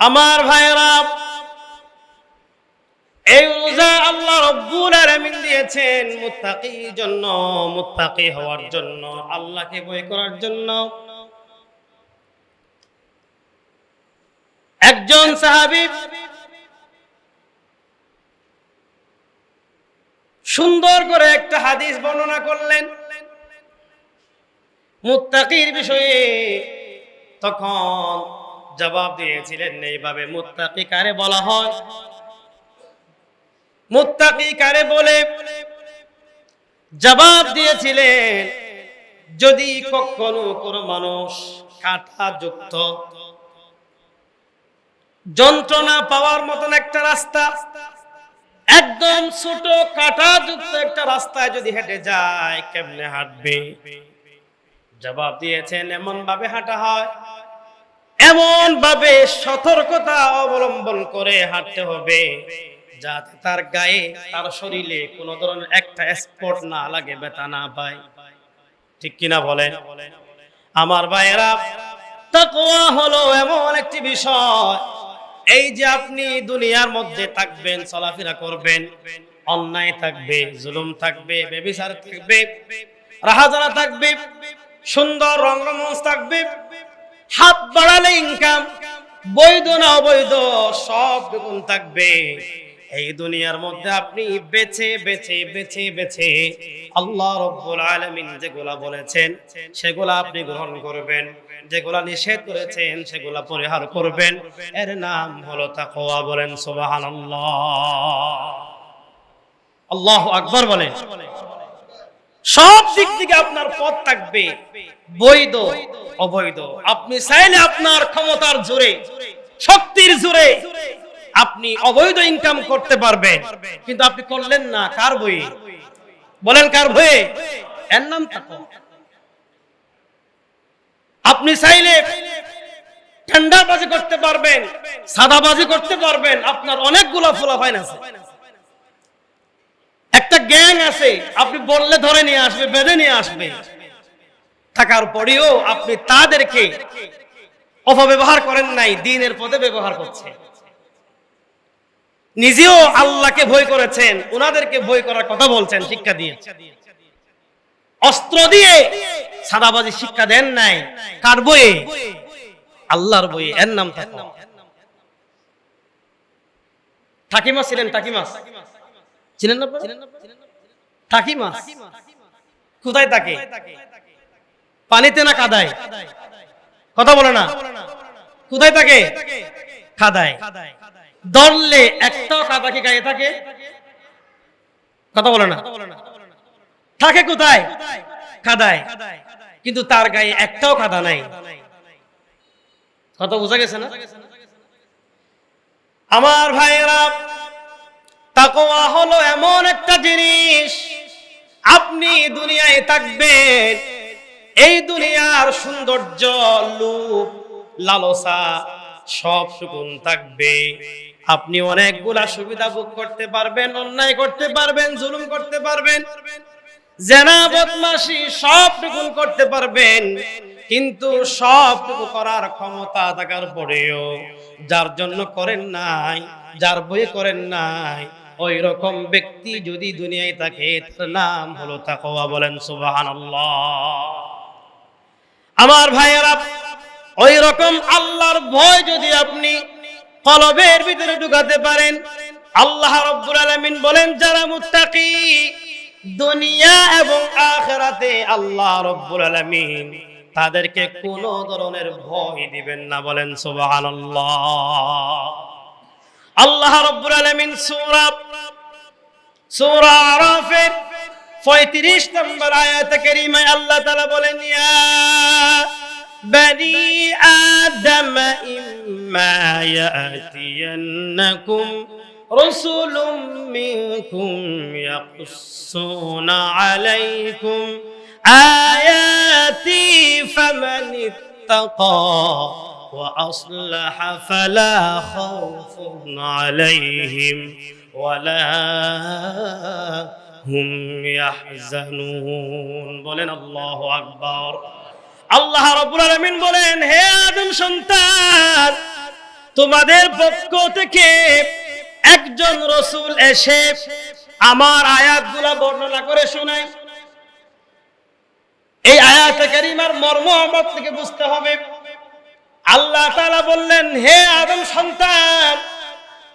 আমার ভাইরা এই রোজা আল্লাহ রব্বুল আলামিন দিয়েছেন মুত্তাকির জন্য, মুত্তাকি হওয়ার জন্য, আল্লাহকে ভয় করার জন্য। একজন সাহাবী সুন্দর করে একটা হাদিস বর্ণনা করলেন। মুত্তাকির বিষয়ে তখন জবাব দিয়েছিলেন এইভাবে মুত্তাকি কারে বলা হয়? মুত্তাকি কারে বলে জবাব দিয়েছিলেন, যদি কখনো কোনো মানুষ কাঁটা যুক্ত, যন্ত্রণা পাওয়ার মতন একটা রাস্তা, একদম ছোট কাঁটা যুক্ত একটা রাস্তায় যদি হেঁটে যায়, কেমনে হাঁটবে? জবাব দিয়েছেন এমন ভাবে হাঁটা হয়। এমন ভাবে সতর্কতা অবলম্বন করে হাঁটতে হবে, যাতে তার গায়ে, তার শরীরে কোনো ধরনের একটা স্পট না লাগে, ব্যথা না পায়। ঠিক কিনা বলেন? আমার ভাইয়েরা, তাকওয়া হলো এমন একটি বিষয়, এই যে আপনি দুনিয়ার মধ্যে থাকবেন, চলাফেরা করবেন, অন্যায় থাকবে, জুলুম থাকবে, বেবিচার থাকবে, রাহাজানা থাকবে, সুন্দর রঙ্গমঞ্চ থাকবে হাত বাড়ালে ইনকাম বৈধ না অবৈধ, সব গুণ থাকবে। এই দুনিয়ার মধ্যে আপনি বেছে বেছে বেছে বেছে আল্লাহ রব্বুল আলামিন যেগুলা বলেছেন, সেগুলা আপনি গ্রহণ করবেন। যেগুলা নিষেধ করেছেন, সেগুলা পরিহার করবেন। এর নাম হলো তাকওয়া বলেন সুবহানাল্লাহ। আল্লাহু আকবার বলেন। সব দিক থেকে আপনার পথ থাকবে। বৈধ, অবৈধ। আপনি চাইলে আপনার ক্ষমতার জোরে, শক্তির জোরে আপনি অবৈধ ইনকাম করতে পারবেন। কিন্তু আপনি করলেন না, কার বই বলেন কার ভয়ে? এর নাম আপনি চাইলে ঠান্ডাবাজি করতে পারবেন, সাদাবাজি করতে পারবেন, আপনার অনেকগুলো ফলাফাইন আছে। একটা গ্যাং আছে, আপনি বললে ধরে নিয়ে আসবে, বেঁধে নিয়ে আসবে। থাকার পরেও আপনি তাদেরকে অপব্যবহার করেন নাই, দিনের পথে ব্যবহার করছে। নিজেও আল্লাহকে ভয় করেছেন ওনাদেরকে ভয় করার কথা বলছেন, শিক্ষা দিয়ে। অস্ত্র দিয়ে সাদাবাজি শিক্ষা দেন নাই, কার বইয়ে? আল্লাহর বইয়ে, এর নাম তাকওয়া থাকিমা ছিলেন থাকিমা। ছিলেন না আপনারা? কোথায় থাকে পানিতে না কাদায় কথা বলে না। কোথায় থাকে? কাদায় ধরলে একটাও কাদা কি গায়ে থাকে? কথা বলে না। থাকে কোথায়? কিন্তু তার গায়ে একটাও কাদা নাই। কথা বোঝা গেছে না? আমার ভাইয়েরা, তাকওয়া হলো এমন একটা জিনিস, আপনি দুনিয়ায় থাকবেন এই দুনিয়ার সৌন্দর্য, লুপ, লালসা, সব সুগুন থাকবে। আপনি অনেকগুলা সুবিধা ভোগ করতে পারবেন, অন্যায় করতে পারবেন, জুলুম করতে পারবেন, জেনা, বদমাশি সবটুকু করতে পারবেন, কিন্তু সবটুকু করার ক্ষমতা থাকার পরেও যার জন্য করেন নাই, যার বই করেন নাই ওই রকম ব্যক্তি যদি দুনিয়ায় থাকে, তার নাম হলো তাকওয়া, বলেন সুবহানাল্লাহ। আমার ভাইয়েরা ওই রকম আল্লাহর ভয় যদি আপনি কলবের ভিতরে ঢুকাতে পারেন, আল্লাহ রব্বুল আলামিন বলেন, যারা মুত্তাকি, দুনিয়া এবং আখেরাতে আল্লাহ রব্বুল আলামিন তাদেরকে কোন ধরনের ভয় দিবেন না বলেন সুবহানাল্লাহ। আল্লাহ রব্বুল আলামিন সূরা সূরা 35 নম্বর আয়াতে কারীমায় আল্লাহ তাআলা বলেন ইয়া بني آدم إما يأتينكم رسل منكم يقصون عليكم آياتي فمن اتقى وأصلح فلا خوف عليهم ولا হুম ইয়াহজানুন। বলেন আল্লাহু আকবার। আল্লাহ রাব্বুল আলামিন বলেন, হে আদম সন্তান, তোমাদের পক্ষ থেকে একজন রসুল এসে আমার আয়াতগুলা বর্ণনা করে শোনায়। এই আয়াত কারিমার মর্ম আমার থেকে বুঝতে হবে। আল্লাহ তাআলা বললেন, হে আদম সন্তান,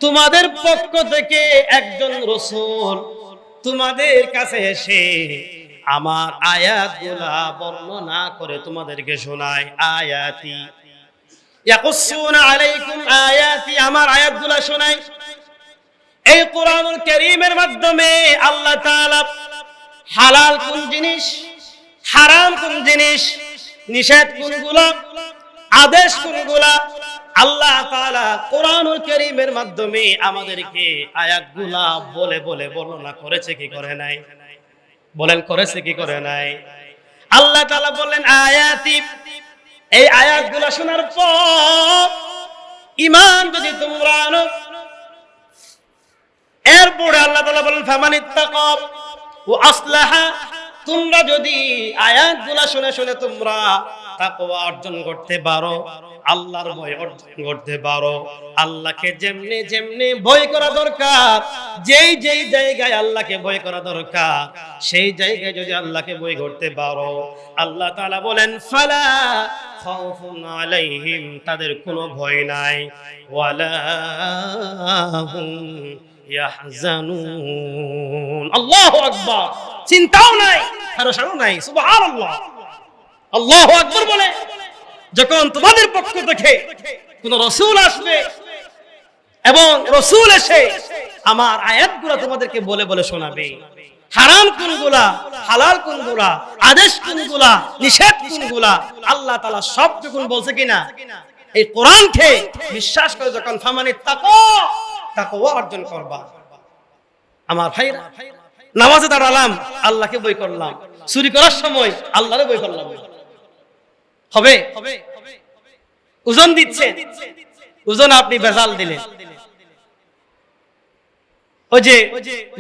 তোমাদের পক্ষ থেকে একজন রসুল তোমাদের কাছে এসে আমার আয়াতগুলা বর্ণনা করে তোমাদেরকে শোনায় আয়াতি। আমার শোনায় এই মাধ্যমে আল্লাহ হালাল কোন জিনিস, হারাম জিনিস, নিষেধ আদেশ কোনগুলা আল্লাহ তাআলা কোরআনুল কারীমের মাধ্যমে আমাদেরকে আয়াতগুলা বলে বলে বর্ণনা করেছে কি করে নাই? বলেন, করেছে কি করে নাই? আল্লাহ তাআলা বললেন, আয়াতি, এই আয়াতগুলা শোনার পর ইমান যদি তোমরা আনো, এরপরে আল্লাহ তাআলা বলেন ফামানিত্তাকাব ও আসলাহা, তোমরা যদি আয়াতগুলা শুনে শুনে তোমরা তাকওয়া অর্জন করতে পারো, আল্লাহর ভয় অর্জন করতে পারো। আল্লাহকে যেমনি যেমনি ভয় করা দরকার, যেই যেই জায়গায় আল্লাহকে ভয় করা দরকার, সেই জায়গায় যদি আল্লাহকে ভয় করতে পারো, আল্লাহ বলেন, ফালা আলাইহিম, তাদের কোনো ভয় নাই। ওয়ালা ইয়াহজানুন। আল্লাহু আকবার। চিন্তাও নাই হারসাও নাই, সুবহানাল্লাহ। আল্লাহু আকবার বলে, যখন তোমাদের পক্ষ থেকে কোন রসুল আসবে এবং রসুল এসে আমার আয়াতগুলো তোমাদেরকে বলে বলে শোনাবে। হারাম কোনগুলা, হালাল কোনগুলা, আদেশ কোনগুলা, নিষেধ কোনগুলা, আল্লাহ তাআলা সব যখন বলছে কিনা, এই কোরআনকে বিশ্বাস করে যখন ফামানি তাকো তাকওয়া অর্জন করবা। আমার ভাইরা, নামাজে দাঁড়ালাম, আল্লাহকে বই করলাম। চুরি করার সময় আল্লাহরে বই করলাম। হবে। ওজন দিচ্ছে ওজন আপনি বেজাল দিলেন। ওই যে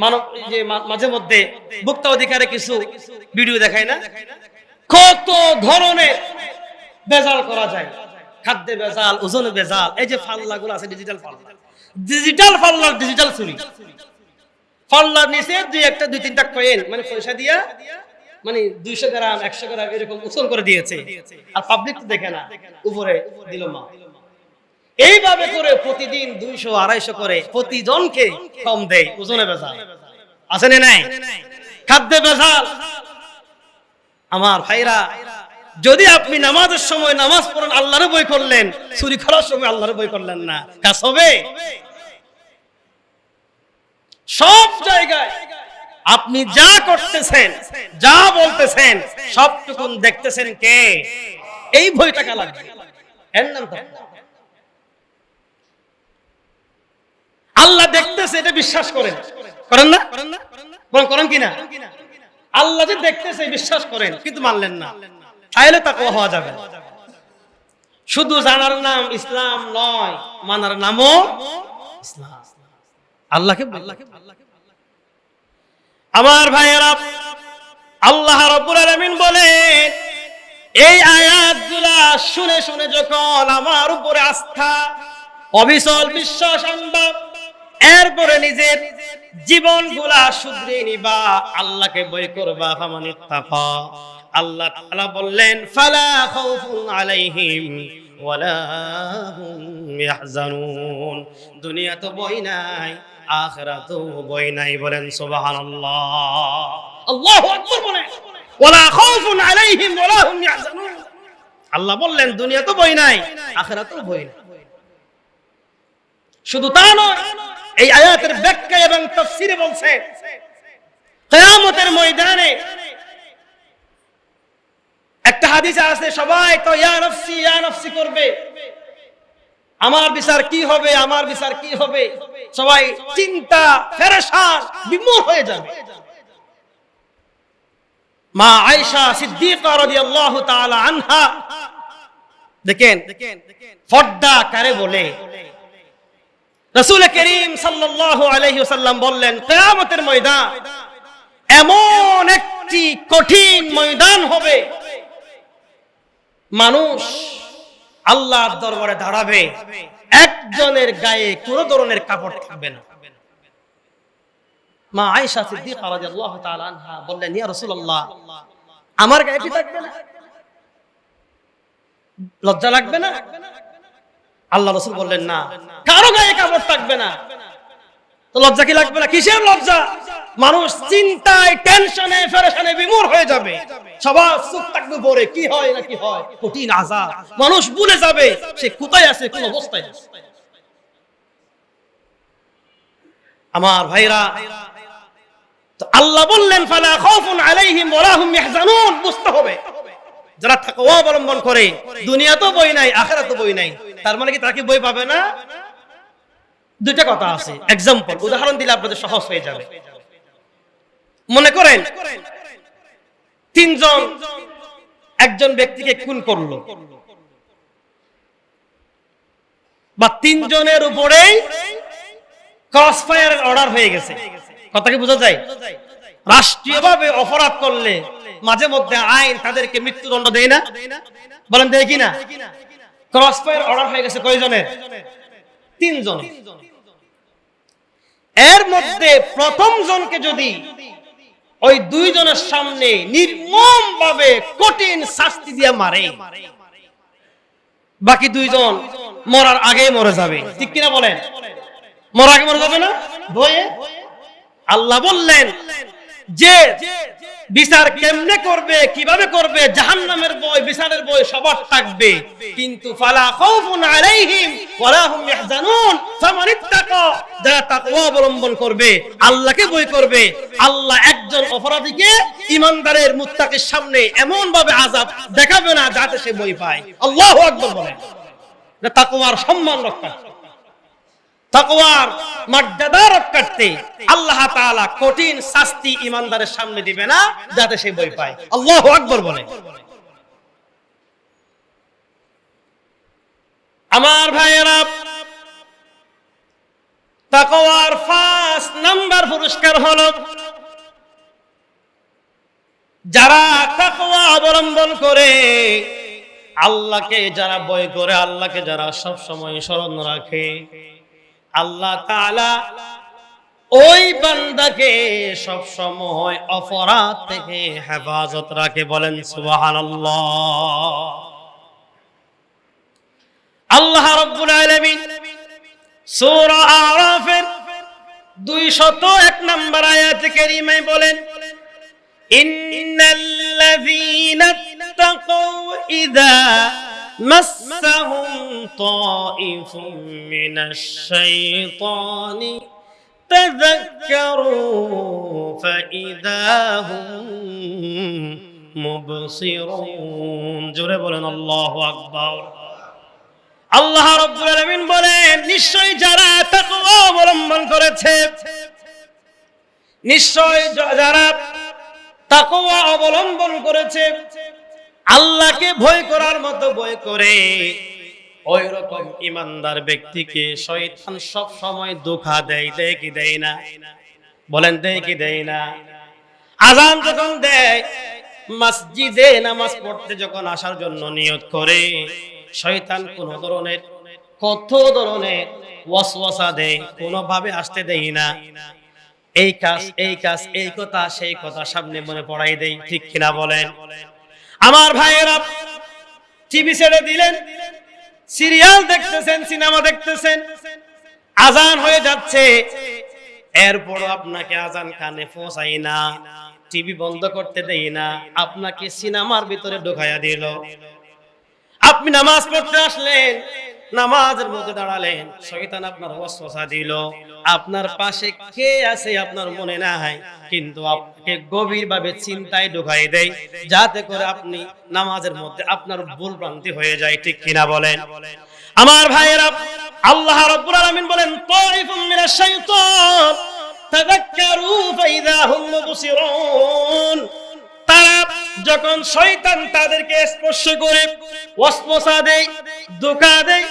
মানব যে মাঝে মধ্যে ভোক্তা অধিকারে কিছু ভিডিও দেখায় না? কত ধরনের বেজাল করা যায়? খাদ্যে বেজাল ওজনে বেজাল এই যে ফাল্লা গুলো আছে ডিজিটাল ফাল্লা। ডিজিটাল ফাল্লা ডিজিটাল চুরি। ফাল্লার নিচে দুই একটা, দুই তিনটা কয়েন মানে পয়সা দিয়া মানে দুইশো গ্রাম, একশো গ্রাম এরকম ওজন করে দিয়েছে। আর পাবলিক তো দেখে না, উপরে দিল মা। এইভাবে করে প্রতিদিন দুইশো, আড়াইশো করে প্রতিজনকে কম দেয়, ওজনে বেজাল। আছে না নাই? খাদ্যে বেজাল। আমার ভাইরা, যদি আপনি নামাজের সময় নামাজ পড়েন, আল্লাহরে বই করলেন, চুরি করার সময় আল্লাহরে বই করলেন না। কাজ হবে? সব জায়গায় আপনি যা করতেছেন, যা বলতেছেন, সবটুকুন দেখতেছেন কে? এই ভয় টাকা লাগবে? এর নাম। আল্লাহ দেখতেছে, এটা বিশ্বাস করেন। করেন না? বলেন করেন কিনা আল্লাহ যে দেখতেছে বিশ্বাস করেন, কিন্তু মানলেন না। তাইলে তাকে হওয়া যাবে। শুধু জানার নাম ইসলাম নয়, মানার নামও ইসলাম। আল্লাহকে আল্লাহকে আল্লাহকে আমার ভাইয়েরা, আল্লাহ রাব্বুল আলামিন বলেন, এই আয়াতগুলা শুনে শুনে যখন আমার উপরে আস্থা, অবিচল বিশ্বাস আনবা, এরপরে নিজের জীবনগুলা শুধরে নিবা, আল্লাহকে বই করবা, ফামানি আল্লাহ তাআলা বললেন, ফালা খাউফুন আলাইহিম ওয়ালা হুম দুনিয়া তো বই নাই আখিরাতেও বই নাই বলেন সুবহানাল্লাহ। আল্লাহু আকবার বলেন ওয়ালা খাউফুন আলাইহিম ওয়ালা হুম ইয়াহজানুন। আল্লাহ বললেন দুনিয়া তো বই নাই আখিরাতেও বই নাই। শুধু তা নয় এই আয়াতের ব্যাখ্যা এবং তাফসিরে বলছে কিয়ামতের ময়দানে একটা হাদিস আছে সবাই তো ইয়া নফসি ইয়া নফসি করবে। আমার বিচার কি হবে, আমার বিচার কি হবে? সবাই চিন্তা, ফেরেশান, বিমূঢ় হয়ে যাবে। মা আয়েশা সিদ্দিকা রাদিয়াল্লাহু তাআলা আনহা দেখেন ফড্ডা কারে বলে? রসুল করিম সাল্লাল্লাহু আলাইহি ওয়াসাল্লাম বললেন, কিয়ামতের ময়দান এমন একটি কঠিন ময়দান হবে। মানুষ আল্লাহর দরবারে দাঁড়াবে। একজনের গায়ে কোন ধরনের কাপড় থাকবে না। মা আয়েশা সিদ্দিকা রাদিয়াল্লাহু তাআলা আনহা বললেন, ইয়া রাসূলুল্লাহ, আমার গায়ে কি থাকবে না? লজ্জা লাগবে না? আল্লাহ রাসূল বললেন, না। কারও গায়ে কাপড় থাকবে না। তো লজ্জা কি লাগবে না? কিসের লজ্জা? মানুষ চিন্তায় টেনশনে ফেরেশানে বিমূর হয়ে যাবে। সবার চুপ থাকবে পরে কি হয় না কি হয়? কঠিন আজাব মানুষ ভুলে যাবে সে কোথায় আছে, কোন অবস্থায় আছে। আমার ভাইরা, তো আল্লাহ বললেন, ফালা আলাইহিম বুঝতে হবে। যারা তাকওয়া অবলম্বন করে দুনিয়া তো বই নাই আখিরাত তো বই নাই। তার মানে কি তারা কি বই পাবে না? দুইটা কথা আছে। এক্সাম্পল উদাহরণ দিলে আপনাদের সহজ হয়ে যাবে। মনে করেন? তিনজন একজন ব্যক্তিকে খুন করল। বা তিনজনের উপরেই ক্রস ফায়ারের অর্ডার হয়ে গেছে। কথা কি বোঝা যায়? রাষ্ট্রীয়ভাবে অপরাধ করলে মাঝে মধ্যে আইন তাদেরকে মৃত্যুদণ্ড দেয় না? বলেন দেয় কি না ক্রস ফায়ার অর্ডার হয়ে গেছে কয়জনের? তিনজন এর মধ্যে প্রথম জনকে যদি ওই দুইজনের সামনে নির্মম ভাবে কঠিন শাস্তি দিয়ে মারে। বাকি দুইজন মরার আগেই মরে যাবে। ঠিক কিনা বলেন? মরার আগে মরে যাবে না? বয়ে আল্লাহ বললেন যে বিচার কেমনে করবে, কীভাবে করবে, জাহান্নামের বই, বিচারের বই সবার থাকবে। কিন্তু ফালা আলাইহিম ওয়ালা হুম ফামান ইত্তাকা, যারা তাকওয়া অবলম্বন করবে, আল্লাহকে করবে, আল্লাহ একজন অপরাধীকে ইমানদারের মুত্তাকির সামনে এমন ভাবে আযাব দেখাবে না যাতে সে বই পায়। আল্লাহু আকবার বলেন তাকওয়ার সম্মান রক্ষা। তাকওয়ার মর্যাদা রক্ষার্থে আল্লাহ তাআলা কঠিন শাস্তি ইমানদারের সামনে দিবে না, যাতে সে বই পায়। আল্লাহু আকবার বলে। আমার ভাইয়েরা, তাকওয়ার ফার্স্ট নাম্বার পুরস্কার হলো, যারা তাকওয়া অবলম্বন করে, আল্লাহকে যারা বই করে, আল্লাহকে যারা সব সময় স্মরণ রাখে আল্লাহ তাআলা ওই বান্দাকে সব সময় অপরাধ থেকে হেফাজত রাখে বলেন, সুবহানাল্লাহ। আল্লাহ রাব্বুল আলামিন সূরা আরাফের 201 নম্বর আয়াত কারীমায় বলেন, ইন্নাল্লাযীনা ইত্তাকাউ ইযা مسهم طائف من الشيطان تذكروا فإذا هم مبصرون জোরে বলেন আল্লাহু আকবার আল্লাহ রাব্বুল আলামিন বলেন নিশ্চয় যারা তাকওয়া অবলম্বন করেছে নিশ্চয় যারা তাকওয়া অবলম্বন করেছে আল্লাহকে ভয় করার মতো ভয় করে। ওই রকম ইমানদার ব্যক্তিকে শয়তান সব সময় ধোঁকা দেয় দেয় কি দেয় না? বলেন, দেয় কি দেয় না? আজান যখন দেয়, মসজিদে নামাজ পড়তে যখন আসার জন্য নিয়ত করে, শয়তান কোন ধরনের, কত ধরনের ওয়াসওয়াসা দেয়, কোনোভাবে আসতে দেয় না। এই কাজ এই কাজ, এই কথা, সেই কথা সামনে মনে পড়াই দেয়, ঠিক কিনা বলেন? আমার ভাইয়েরা, টিভি ছেড়ে দিলেন, সিরিয়াল দেখতেছেন, সিনেমা দেখতেছেন, আজান হয়ে যাচ্ছে। এরপর আপনাকে আজান কানে পৌঁছাই না, টিভি বন্ধ করতে দেই না, আপনাকে সিনেমার ভিতরে ঢোকাইয়া দিল। আপনি নামাজ পড়তে আসলেন নামাজের মধ্যে দাঁড়ালেন। শয়তান আপনার ওয়াসওয়াসা দিল। আপনার পাশে কে আছে আপনার মনে নাই, কিন্তু আপনাকে গভীর ভাবে চিন্তায় ঢুকাই দেয়, যাতে করে আপনি নামাজের মধ্যে আপনার ভুল ভ্রান্তি হয়ে যায়, ঠিক কিনা বলেন? আমার ভাইয়েরা, আল্লাহ রাব্বুল আলামিন বলেন তাইফুম মিনাশ শাইতান তাযাক্কারু ফাইদা হুম মুবসিরুন। তারা যখন শয়তান তাদেরকে স্পর্শ করে, ওয়াসওয়াসা দেয় ধোঁকা দেয়।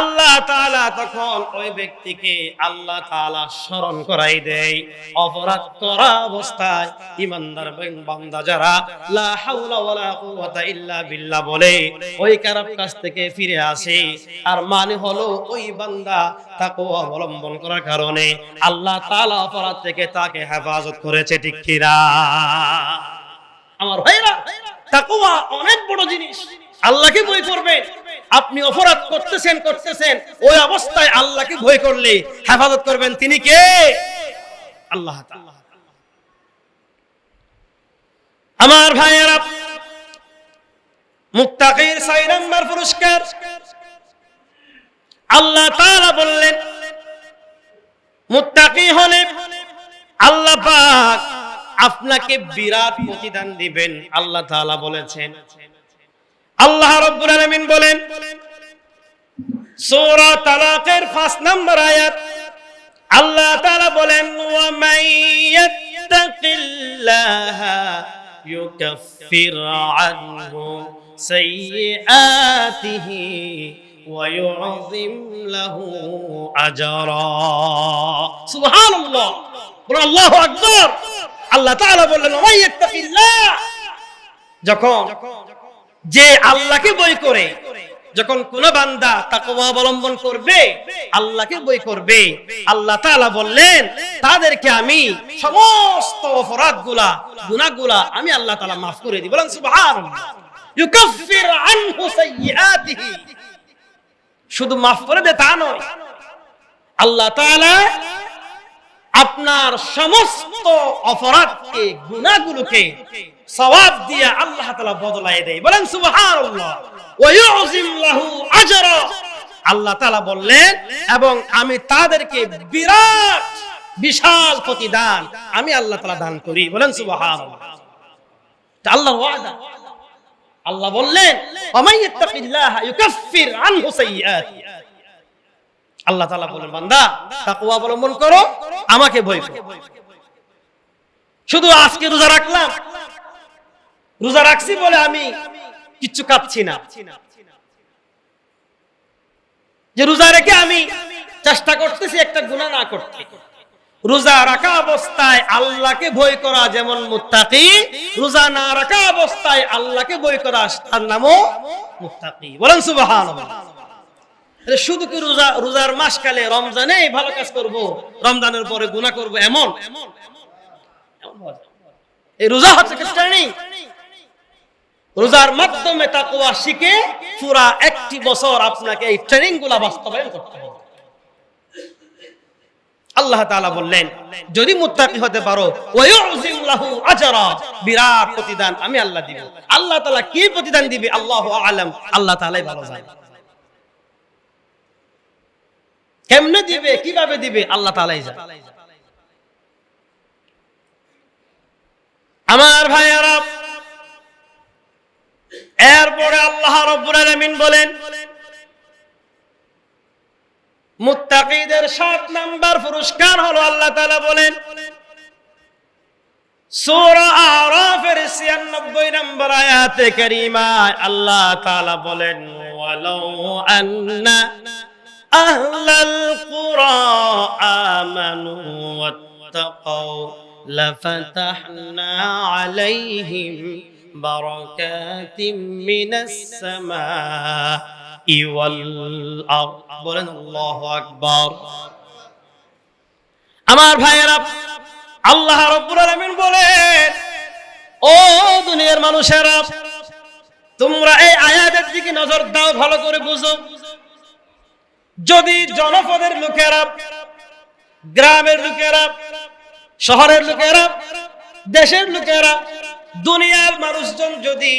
আল্লাহ তাআলা তখন ওই ব্যক্তিকে আল্লাহ তাআলা স্মরণ করাই দেয়। অপরাধ করা অবস্থায় ইমানদার বান্দা যারা বলে, ওই থেকে ফিরে আসে। আর মানে হলো ওই বান্দা অবলম্বন করার কারণে আল্লাহ তাআলা অপরাধ থেকে তাকে হেফাজত করেছে, ঠিক আমার ভাইরা অনেক বড় জিনিস। আল্লাহকে বই করবেন। আপনি অপরাধ করতেছেন করতেছেন। ওই অবস্থায় আল্লাহকে ভয় করলে হেফাজত করবেন তিনি কে? আল্লাহ আমার ভাইয়েরা নম্বর পুরস্কার। আল্লাহ বললেন হলে আল্লাহ আপনাকে বিরাট প্রতিদান দিবেন, আল্লাহ তাআলা বলেছেন। আল্লাহ রাব্বুল আলামিন বলেন, সূরা তালাকের 5 নম্বর আয়াত, আল্লাহ তাআলা বলেন, ওয়া মান ইয়াত্তাকিল্লাহা ইউকাফির আনহু সাইয়্যাতিহি ওয়া ইউযিম লাহু আজরা। সুবহানাল্লাহ, বলেন, আল্লাহু আকবার। আল্লাহ তাআলা বললেন ওয়া মান ইয়াত্তাকিল্লাহ। যখন যে আল্লাহকে বই করে, যখন কোন বান্দা তাকওয়া অবলম্বন করবে, আল্লাহকে বই করবে, আল্লাহ তাআলা বললেন, তাদেরকে আমি সমস্ত অপরাধগুলা, গুনাহগুলা আমি আল্লাহ তাআলা maaf করে দিই বলেন, সুবহানাল্লাহ। ইউকাফির আনহু সাইয়্যাতিহি। শুধু maaf করে দে তা নয়। আল্লাহ তাআলা আপনার সমস্ত অপরাধকে, গুনাহগুলোকে সওয়াব দিয়ে আল্লাহ তাআলা বদলায় দেয়। বলেন সুবহানাল্লাহ। আল্লাহ তাআলা বললেন, এবং আমি তাদেরকে বিরাট, বিশাল প্রতিদান আমি আল্লাহ তাআলা দান করি। বলেন তা আল্লাহর আল্লাহ বললেন আল্লাহ তাআলা বলেন বান্দা, তাকওয়া অবলম্বন করো, আমাকে ভয় শুধু আজকে রোজা রাখলাম রোজা রাখছি বলে আমি কিচ্ছু কাঁপছি না। যে রোজা রেখে আমি চেষ্টা করতেছি একটা গুনাহ না করতে। রোজা রাখা অবস্থায় আল্লাহকে ভয় করা যেমন মুত্তাকি, রোজা না রাখা অবস্থায় আল্লাহকে ভয় করা তার নামও মুত্তাকি। বলেন সুবহানাল্লাহ। শুধু কি রোজা রোজার মাসকালে রমজানে ভালো কাজ করব, রমজানের পরে গুনাহ করব এমন? এমন এই রোজা হচ্ছে ট্রেনিং রোজার মাধ্যমে তাকওয়া শিখে পুরা একটি বছর আপনাকে এই ট্রেনিংগুলা বাস্তবায়ন করতে হবে। আল্লাহ তাআলা বললেন, যদি মুত্তাকি হতে পারো ওয়ায়ুযিম লাহু আজরা। বিরাট প্রতিদান আমি আল্লাহ দিব। আল্লাহ তাআলা কি প্রতিদান দিবে? আল্লাহু আলাম। আল্লাহ তাআলাই ভালো জানে। কেমনে দিবে? কীভাবে দিবে? আল্লাহ তাআলাই জানে। আমার ভাইয়ারা এরপরে আল্লাহ রব্বুল আলামিন বলেন, মুত্তাকিদের সাত নাম্বার পুরস্কার হলো আল্লাহ বলেন, সূরা আরাফের 96 নম্বর আয়াতে কারীমায় আল্লাহ বলেন মিনাস সামাই ওয়াল আরদ। বলেন আল্লাহু আকবার। আমার ভাইয়েরা, আল্লাহ রব্বুল আলামিন বলেন, ও দুনিয়ার মানুষেরা, তোমরা এই আয়াতের দিকে নজর দাও, ভালো করে বুঝো। যদি জনপদের লোকেরা, গ্রামের লোকেরা, শহরের লোকেরা, দেশের লোকেরা দুনিয়ার মানুষজন যদি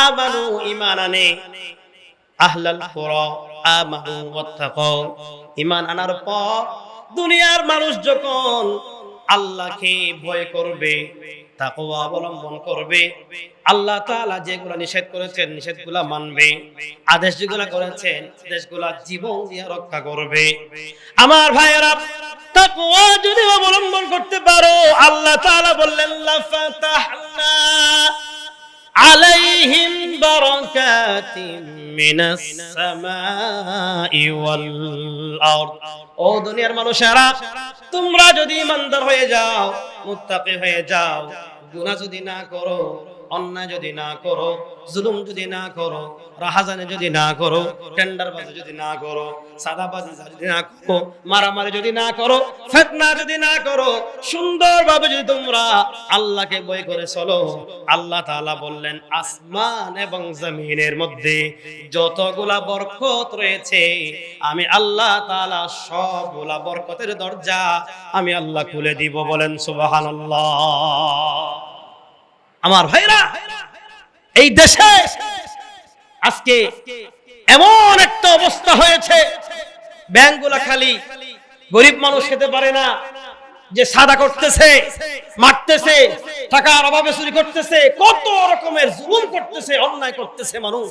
আমানু ইমান আনে, আহলাল কুরা আমানু ওয়াত্তাকাও ইমান আনার পর দুনিয়ার মানুষ যখন আল্লাহকে ভয় করবে, তাকওয়া অবলম্বন করবে, আল্লাহ তাআলা যেগুলো নিষেধ করেছেন, নিষেধগুলা মানবে, আদেশ যেগুলো করেছেন, আদেশগুলা জীবন দিয়ে রক্ষা করবে। আমার ভাইয়েরা, তাকওয়া যদি অবলম্বন করতে পারো, আল্লাহ তাআলা বললেন লাফাতাহনা عليهم بركات من السماء والأرض ও দুনিয়ার মানুষেরা তোমরা যদি ইমানদার হয়ে যাও মুত্তাকি হয়ে যাও গুনাহ যদি না করো অন্যায় যদি না করো, জুলুম যদি না করো, রাহাজানে যদি না করো, টেন্ডারবাজি যদি না করো, সাদাবাজি যদি না করো, মারামারি যদি না করো, ফেতনা যদি না করো, সুন্দরভাবে যদি তোমরা আল্লাহকে বই করে চলো, আল্লাহ তাআলা বললেন, আসমান এবং জমিনের মধ্যে যতগুলা বরকত রয়েছে, আমি আল্লাহ তাআলা সবগুলা বরকতের দরজা আমি আল্লাহ খুলে দিব বলেন সুবহানাল্লাহ। আমার ভাইরা, এই দেশে আজকে এমন একটা অবস্থা হয়েছে, ব্যাংকগুলা খালি গরিব মানুষ খেতে পারে না, যে সাদা করতেছে, মারতেছে, টাকার অভাবে চুরি করতেছে, কত রকমের জুলুম করতেছে, অন্যায় করতেছে মানুষ।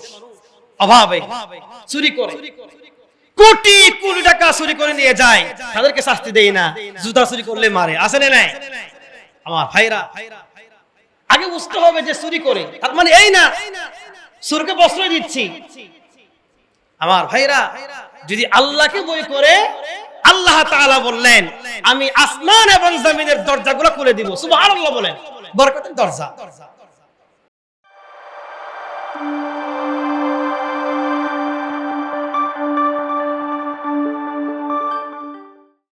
অভাবে চুরি করে। কোটি কোটি টাকা চুরি করে নিয়ে যায়, তাদেরকে শাস্তি দেই না, জুতা চুরি করলে মারে আসে না আমার ভাইরা আগে বুঝতে হবে যে চুরি করে। তার মানে এই না, সুরকে প্রশ্রয় দিচ্ছি। আমার ভাইরা, যদি আল্লাহকে বই করে, আল্লাহ তাআলা বললেন, আমি আসমান এবং জমিনের দরজাগুলো খুলে দিব। সুবহানাল্লাহ বলেন। বরকতের দরজা।